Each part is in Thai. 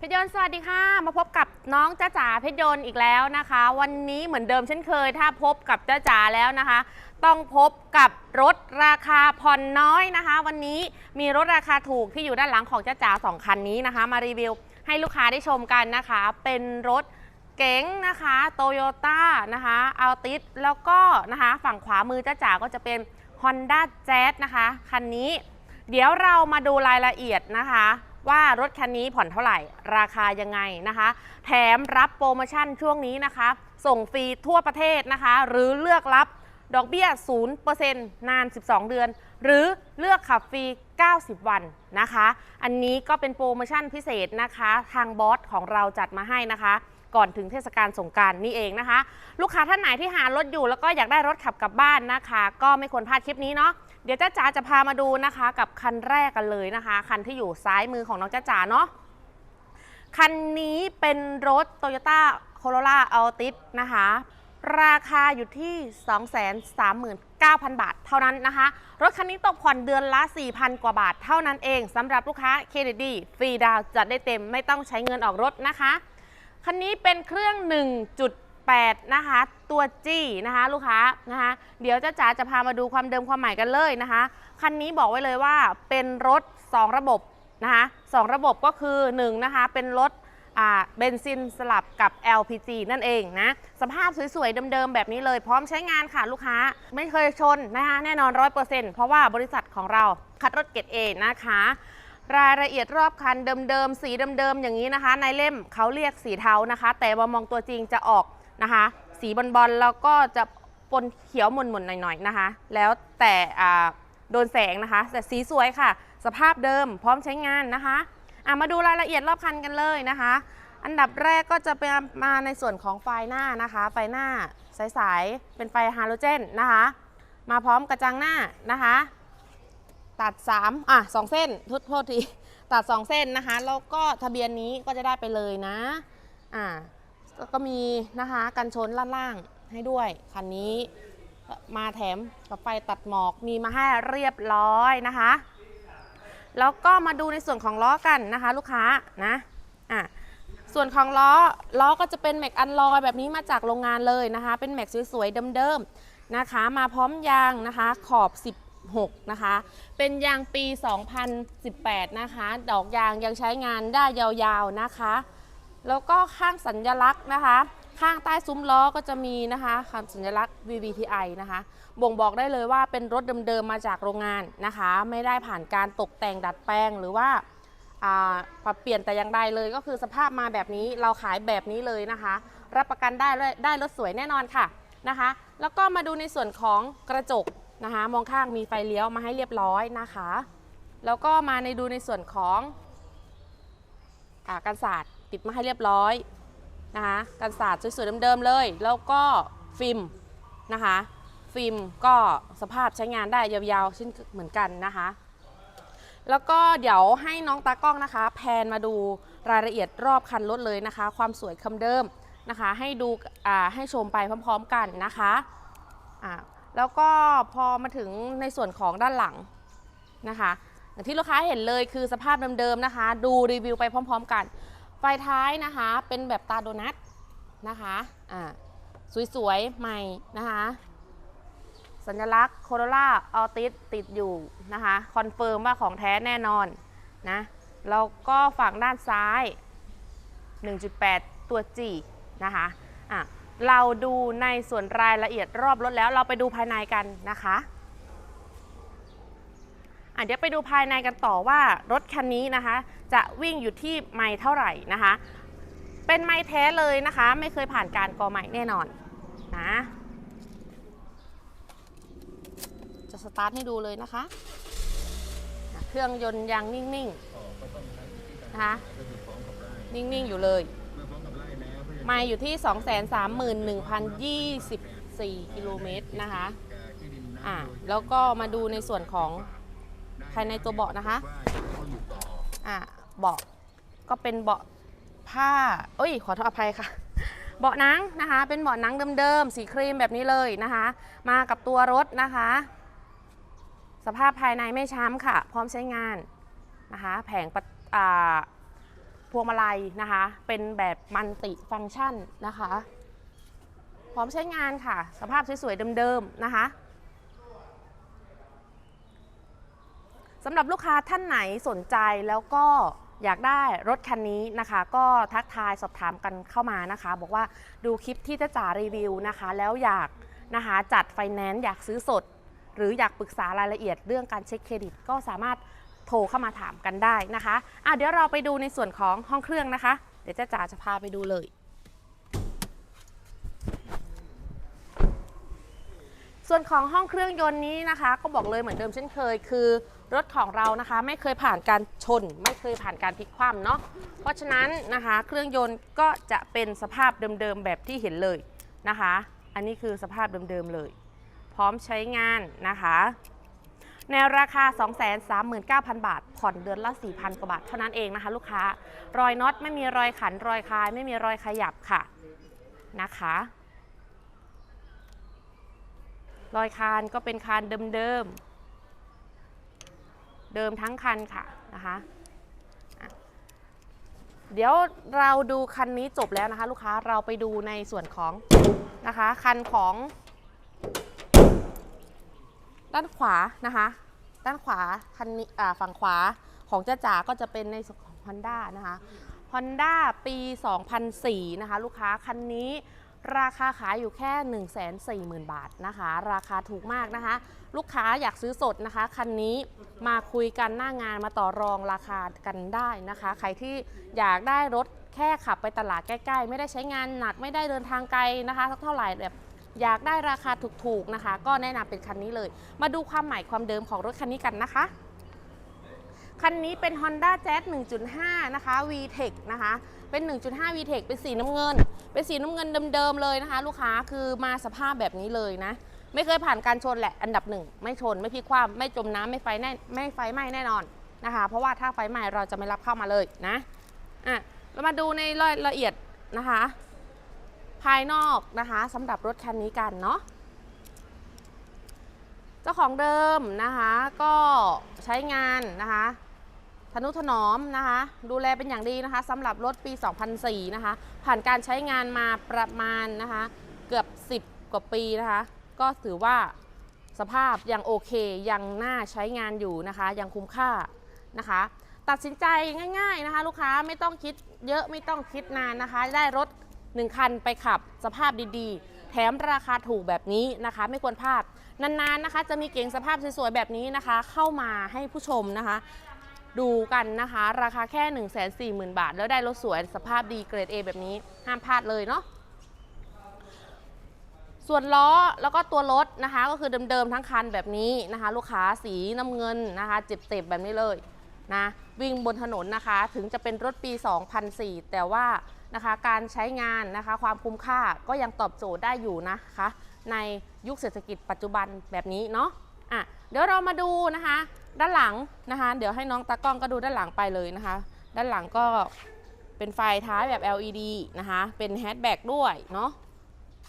เพชรยนต์สวัสดีค่ะ มาพบกับน้องจ้าจ๋าเพชรยนต์อีกแล้วนะคะ วันนี้เหมือนเดิมเช่นเคย ถ้าพบกับจ้าจ๋าแล้วนะคะ ต้องพบกับรถราคาผ่อนน้อยนะคะ วันนี้มีรถราคาถูกที่อยู่ด้านหลังของจ้าจ๋าสองคันนี้นะคะ มารีวิวให้ลูกค้าได้ชมกันนะคะ เป็นรถเก๋งนะคะโตโยต้านะคะอัลติสแล้วก็นะคะฝั่งขวามือจ้าจ๋าก็จะเป็น Honda Jazz นะคะคันนี้ เดี๋ยวเรามาดูรายละเอียดนะคะ ว่ารถคันนี้ผ่อนเท่าไหร่ ราคายังไงนะคะ แถมรับโปรโมชั่นช่วงนี้นะคะ ส่งฟรีทั่วประเทศนะคะ หรือเลือกรับดอกเบี้ย 0%นาน 12 เดือน หรือเลือกขับฟรี 90 วันนะคะ อันนี้ก็เป็นโปรโมชั่นพิเศษนะคะ ทางบอสของเราจัดมาให้นะคะ ก่อนถึงเทศกาลสงกรารนี่เองนะคะ ลูกค้าท่านไหนที่หารถอยู่แล้วก็อยากได้รถขับกลับบ้านนะคะ ก็ไม่ควรพลาดคลิปนี้เนาะ ดี๋ยวจ้าจ๋าจะพามาดูนะคะ กับคันแรกกันเลยนะคะ คันที่อยู่ซ้ายมือของน้องจ้าจ๋าเนาะคันนี้เป็นรถ Toyota Corolla Altis นะคะ ราคาอยู่ที่ 239,000 บาทเท่านั้นนะคะ รถคันนี้ตกผ่อนเดือนละ 4,000 กว่าบาทเท่านั้นเองสำหรับลูกค้าเครดิตดีฟรีดาวจัดได้เต็มไม่ต้องใช้เงินออกรถนะคะ คันนี้เป็นเครื่อง 1.8 นะคะ ตัวจี้นะคะ ลูกค้านะคะ เดี๋ยวจ้าจ๋าจะพามาดูความเดิมความใหม่กันเลยนะคะ คันนี้บอกไว้เลยว่าเป็นรถ 2 ระบบนะคะสองระบบก็คือ1นะคะเป็นรถเบนซินสลับกับ LPG นั่นเองนะ สภาพสวยๆ เดิมๆ แบบนี้เลยพร้อมใช้งานค่ะลูกค้าไม่เคยชนนะคะแน่นอน 100%เพราะว่าบริษัทของเราคัดรถเกรดเอนะคะ รายละเอียดรอบคันเดิมๆ สีเดิมๆ อย่างนี้นะคะ ในเล่มเขาเรียกสีเทานะคะ แต่ว่ามองตัวจริงจะออก นะคะ สีบอลๆแล้วก็จะปนเขียวหม่นๆหน่อยๆนะคะ แล้วแต่โดนแสงนะคะ แต่สีสวยค่ะ สภาพเดิมพร้อมใช้งานนะคะะมาดูรายละเอียดรอบคันกันเลยนะคะ อันดับแรกก็จะเป็นมาในส่วนของไฟหน้านะคะ ไฟหน้าใสๆเป็นไฟฮาโลเจนนะคะ มาพร้อมกระจังหน้านะคะ ตัด 3 อะ 2 เส้นโทษโทษทีตัด 2 เส้นนะคะ แล้วก็ทะเบียนนี้ก็จะได้ไปเลยนะ อ่า แล้วก็มีนะคะกันชนล่านล่างให้ด้วย คันนี้มาแถมกับไฟตัดหมอกมีมาให้เรียบร้อยนะคะ แล้วก็มาดูในส่วนของล้อกันนะคะ ลูกค้านะอะส่วนของล้อล้อก็จะเป็นแม็กอันลอยแบบนี้มาจากโรงงานเลยนะคะ เป็นแม็กสวยๆเดิมๆนะคะ มาพร้อมยางนะคะขอบ 16 นะคะ เป็นยางปี 2018 นะคะ ดอกยางยังใช้งานได้ยาวๆนะคะ แล้วก็ข้างสัญลักษณ์นะคะ ข้างใต้ซุ้มล้อก็จะมีนะคะคำสัญลักษณ์ VVTi นะคะ บ่งบอกได้เลยว่าเป็นรถเดิมๆมาจากโรงงานนะคะ ไม่ได้ผ่านการตกแต่งดัดแปลงหรือว่าปรับเปลี่ยนแต่อย่างใดเลยก็คือสภาพมาแบบนี้เราขายแบบนี้เลยนะคะ รับประกันได้ได้รถสวยแน่นอนค่ะนะคะ แล้วก็มาดูในส่วนของกระจกนะคะ มองข้างมีไฟเลี้ยวมาให้เรียบร้อยนะคะ แล้วก็มาในดูในส่วนของอกันศาสตร์ ติดมาให้เรียบร้อยนะคะกันศาสตร์สวยๆเดิมๆเลย แล้วก็ฟิล์มนะคะ ฟิล์มก็สภาพใช้งานได้ยาวๆเช่นเหมือนกันนะคะ แล้วก็เดี๋ยวให้น้องตากล้องนะคะ แพนมาดูรายละเอียดรอบคันรถเลยนะคะ ความสวยคำเดิมนะคะ ให้ดูให้ชมไปพร้อมๆกันนะคะอ่าแล้วก็พอมาถึงในส่วนของด้านหลังนะคะ อย่างที่ลูกค้าเห็นเลยคือสภาพเดิมๆนะคะ ดูรีวิวไปพร้อม ๆ กัน ไฟท้ายนะคะเป็นแบบตาโดนัทนะคะอ่าสวยๆ ใหม่นะคะ สัญลักษณ์โคโรล่าออติสติดอยู่นะคะคอนเฟิร์มว่าของแท้แน่นอนนะแล้วก็ฝั่งด้านซ้าย 1.8 ตัว G นะคะอะเราดูในส่วนรายละเอียดรอบรถแล้วเราไปดูภายในกันนะคะ อะเดี๋ยวไปดูภายในกันต่อว่ารถคันนี้นะคะ จะวิ่งอยู่ที่ไมล์เท่าไหร่นะคะ เป็นไมล์แท้เลยนะคะ ไม่เคยผ่านการกอไมล์แน่นอนนะจะสตาร์ทให้ดูเลยนะคะ เครื่องยนต์ยังนิ่งๆนะคะนิ่งๆอยู่เลย ไม่อยู่ที่ 231,024 กิโลเมตรนะคะ อ่า แล้วก็มาดูในส่วนของายในตัวเบาะนะคะอ่าเบาะก็เป็นเบาะผ้าเอ้ย ขอโทษอภัยค่ะ เบาะหนังนะคะ เป็นเบาะหนังเดิมๆ สีครีมแบบนี้เลยนะคะ มากับตัวรถนะคะ สภาพภายในไม่ช้ำค่ะ พร้อมใช้งานนะคะ แผงประอ่าพวงมาลัยนะคะ เป็นแบบมัลติฟังก์ชันนะคะ พร้อมใช้งานค่ะ สภาพสวยๆเดิมๆนะคะ สำหรับลูกค้าท่านไหนสนใจแล้วก็อยากได้รถคันนี้นะคะ ก็ทักทายสอบถามกันเข้ามานะคะ บอกว่าดูคลิปที่จะจ่ารีวิวนะคะ แล้วอยากนะคะจัดไฟแนนซ์อยากซื้อสด หรืออยากปรึกษารายละเอียดเรื่องการเช็คเครดิต ก็สามารถโทรเข้ามาถามกันได้นะคะอะเดี๋ยวเราไปดูในส่วนของห้องเครื่องนะคะ เดี๋ยวจ้าจ๋าจะพาไปดูเลย ส่วนของห้องเครื่องยนต์นี้นะคะ ก็บอกเลยเหมือนเดิมเช่นเคยคือ รถของเรานะคะไม่เคยผ่านการชน ไม่เคยผ่านการพลิกคว่ำเนาะเพราะฉะนั้นนะคะเครื่องยนต์ก็จะเป็นสภาพเดิมๆแบบที่เห็นเลยนะคะ อันนี้คือสภาพเดิมๆเลย พร้อมใช้งานนะคะในราคา 239,000 บาท ผ่อนเดือนละ 4,000 กว่าบาท เท่านั้นเองนะคะลูกค้า รอยน็อตไม่มีรอยขัน รอยคาย ไม่มีรอยขยับค่ะนะคะ รอยคานก็เป็นคานเดิมๆ เดิมทั้งคันค่ะนะคะเดี๋ยวเราดูคันนี้จบแล้วนะคะ ลูกค้าเราไปดูในส่วนของนะคะคันของ ด้านขวานะคะ ด้านขวาคันนี้ฝั่งขวาของจ้าจ๋าก็จะเป็นในส่วนของ Honda นะคะ Honda ปี 2004 นะคะ ลูกค้าคันนี้ ราคาขายอยู่แค่ 140,000 บาทนะคะ ราคาถูกมากนะคะ ลูกค้าอยากซื้อสดนะคะ คันนี้มาคุยกันหน้างานมาต่อรองราคากันได้นะคะ ใครที่อยากได้รถแค่ขับไปตลาดใกล้ๆ ไม่ได้ใช้งานหนักไม่ได้เดินทางไกลนะคะสักเท่าไหร่แบบอยากได้ราคาถูกๆนะคะ ก็แนะนำเป็นคันนี้เลย มาดูความใหม่ความเดิมของรถคันนี้กันนะคะ คันนี้เป็น Honda Jazz 1.5 นะคะ VTEC นะคะ เป็น 1.5 VTEC เป็นสีน้ำเงิน เป็นสีน้ำเงินเดิมๆเลยนะคะ ลูกค้าคือมาสภาพแบบนี้เลยนะ ไม่เคยผ่านการชนแหละ อันดับหนึ่ง ไม่ชน ไม่พลิกคว่ำไม่จมน้ำไม่ไฟแน่ไม่ไฟไหม้แน่นอนนะคะ เพราะว่าถ้าไฟไหม้เราจะไม่รับเข้ามาเลยนะ อะ เรามาดูในรายละเอียดนะคะ ภายนอกนะคะสำหรับรถคันนี้กันเนาะเจ้าของเดิมนะคะก็ใช้งานนะคะ ทนุถนอมนะคะ ดูแลเป็นอย่างดีนะคะสำหรับรถปี 2004 นะคะ ผ่านการใช้งานมาประมาณนะคะ เกือบ 10 กว่าปีนะคะ ก็ถือว่าสภาพยังโอเค ยังน่าใช้งานอยู่นะคะ ยังคุ้มค่านะคะ ตัดสินใจง่าย ๆนะคะ ลูกค้าไม่ต้องคิดเยอะไม่ต้องคิดนานนะคะ ได้รถ 1 คันไปขับสภาพดีๆ แถมราคาถูกแบบนี้นะคะ ไม่ควรพลาดนานๆนะคะ จะมีเก๋งสภาพสวยๆแบบนี้นะคะ เข้ามาให้ผู้ชมนะคะ ดูกันนะคะ ราคาแค่ 1 4 0 0 0 0 บาท แล้วได้รถสวยสภาพดีเกรด A แบบนี้ห้ามพลาดเลยเนาะส่วนล้อแล้วก็ตัวรถนะคะ ก็คือเดิมๆทั้งคันแบบนี้นะคะ ลูกค้าสีน้ำเงินนะคะเจ็บๆแบบนี้เลยนะวิ่งบนถนนนะคะ ถึงจะเป็นรถปี 2004 แต่ว่านะคะการใช้งานนะคะ ความคุ้มค่าก็ยังตอบโจทย์ได้อยู่นะคะ ในยุคเศรษฐกิจปัจจุบันแบบนี้เนาะอะเดี๋ยวเรามาดูนะคะ ด้านหลังนะคะ เดี๋ยวให้น้องตากล้องก็ดูด้านหลังไปเลยนะคะ ด้านหลังก็เป็นไฟท้ายแบบ LED นะคะ เป็นแฮชแบ็กด้วยเนาะ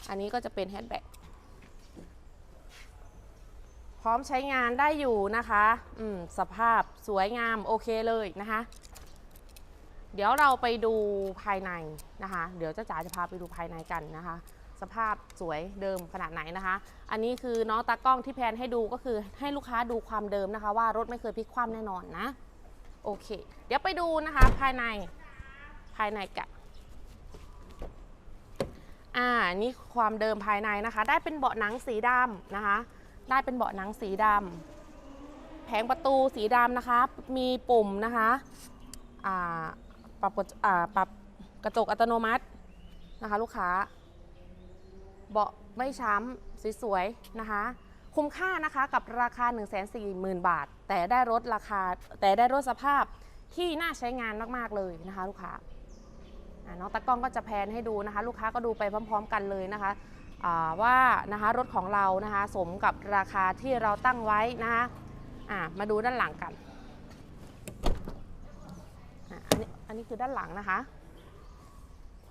อันนี้ก็จะเป็นแฮชแบ็กพร้อมใช้งานได้อยู่นะคะ อืม สภาพสวยงามโอเคเลยนะคะ เดี๋ยวเราไปดูภายในนะคะ เดี๋ยวเจ้าจ๋าจะพาไปดูภายในกันนะคะ สภาพสวยเดิมขนาดไหนนะคะ อันนี้คือน้องตากล้องที่แพนให้ดูก็คือให้ลูกค้าดูความเดิมนะคะ ว่ารถไม่เคยพลิกคว่ำแน่นอนนะ โอเค เดี๋ยวไปดูนะคะภายในภายในกันอ่านี่ความเดิมภายในนะคะ ได้เป็นเบาะหนังสีดำนะคะ ได้เป็นเบาะหนังสีดำแผงประตูสีดำนะคะ มีปุ่มนะคะอ่าปรับอ่าปรับกระจกอัตโนมัตินะคะ ลูกค้า เบาะไม่ช้ำสวยๆนะคะ คุ้มค่านะคะกับราคา 1 4 0 0 0 0 บาท แต่ได้รถราคาแต่ได้รถสภาพที่น่าใช้งานมากๆเลยนะคะ ลูกค้าน้องตะกล้องก็จะแพนให้ดูนะคะ ลูกค้าก็ดูไปพร้อม ๆ กันเลยนะคะว่านะคะรถของเรานะคะสมกับราคาที่เราตั้งไว้นะคะมาดูด้านหลังกันอันนี้อันนี้คือด้านหลังนะคะ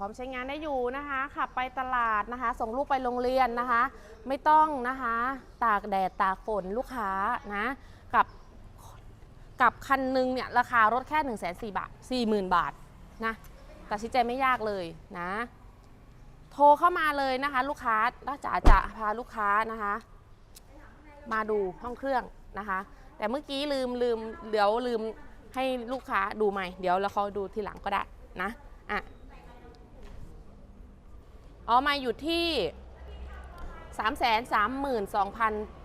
พร้อมใช้งานได้อยู่นะคะขับไปตลาดนะคะ ส่งลูกไปโรงเรียนนะคะ ไม่ต้องนะคะ ตากแดดตากฝนลูกค้านะกับกับคันหนึงเนี่ยราคารถแค่1นึ่งแสนสี่บาทสี่หมื่นบาทนะตัดสินใจไม่ยากเลยนะ โทรเข้ามาเลยนะคะ ลูกค้าถ้าจ๋าจะพาลูกค้านะคะ มาดูห้องเครื่องนะคะ แต่เมื่อกี้ลืมลืมเดี๋ยวลืมให้ลูกค้าดูใหม่ เดี๋ยวเราเขาดูทีหลังก็ได้นะอะ อ๋อมาอยู่ที่ 3 3 2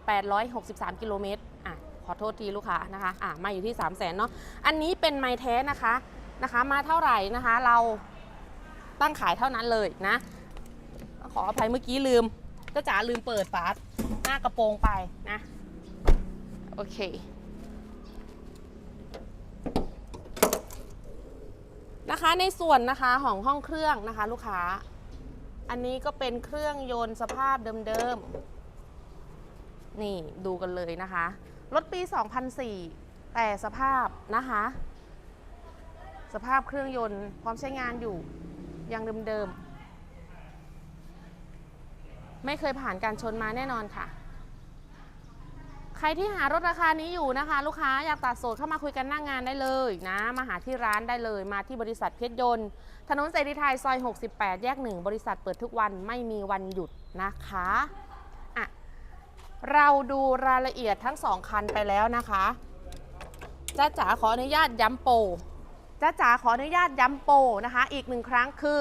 8 6 3 กิโลเมตรอะขอโทษทีลูกค้านะคะอะมาอยู่ที่ 3 0 0 0 0นเนาะอันนี้เป็นไม้แท้นะคะนะคะ มาเท่าไหร่นะคะเราตั้งขายเท่านั้นเลยนะ ขออภัยเมื่อกี้ลืมก็จ๋าลืมเปิดฝาหน้ากระโปรงไปนะโอเคนะคะในส่วนนะคะของห้องเครื่องนะคะ ลูกค้า อันนี้ก็เป็นเครื่องยนต์สภาพเดิมๆ นี่ดูกันเลยนะคะ รถปี 2004 แต่สภาพนะคะ สภาพเครื่องยนต์พร้อมใช้งานอยู่ยังเดิมๆ ไม่เคยผ่านการชนมาแน่นอนค่ะ ใครที่หารถราคานี้อยู่นะคะ ลูกค้าอยากตัดโสดเข้ามาคุยกันหน้างงานได้เลยนะ มาหาที่ร้านได้เลยมาที่บริษัทเพชรยนต์ ถนนเสรีไทยซอย 68 แยก1บริษัทเปิดทุกวันไม่มีวันหยุดนะคะอะเราดูรายละเอียดทั้ง2คันไปแล้วนะคะจ้าจ๋าขออนุญาตย้ำโปรจ้าจ๋าขออนุญาตย้ำโปรนะคะ อีกหนึ่งครั้งคือ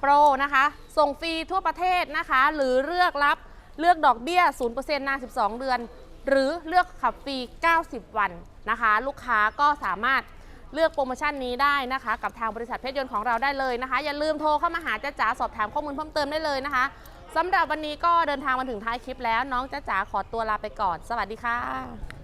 โปรนะคะ ส่งฟรีทั่วประเทศนะคะ หรือเลือกรับเลือกดอกเบี้ย 0%นาน 12 เดือน หรือเลือกขับฟรี 90 วันนะคะ ลูกค้าก็สามารถเลือกโปรโมชั่นนี้ได้นะคะ กับทางบริษัทเพชรยนต์ของเราได้เลยนะคะ อย่าลืมโทรเข้ามาหาจ้าจ๋าสอบถามข้อมูลเพิ่มเติมได้เลยนะคะสำหรับวันนี้ก็เดินทางมาถึงท้ายคลิปแล้วน้องจ้าจ๋าขอตัวลาไปก่อน สวัสดีค่ะ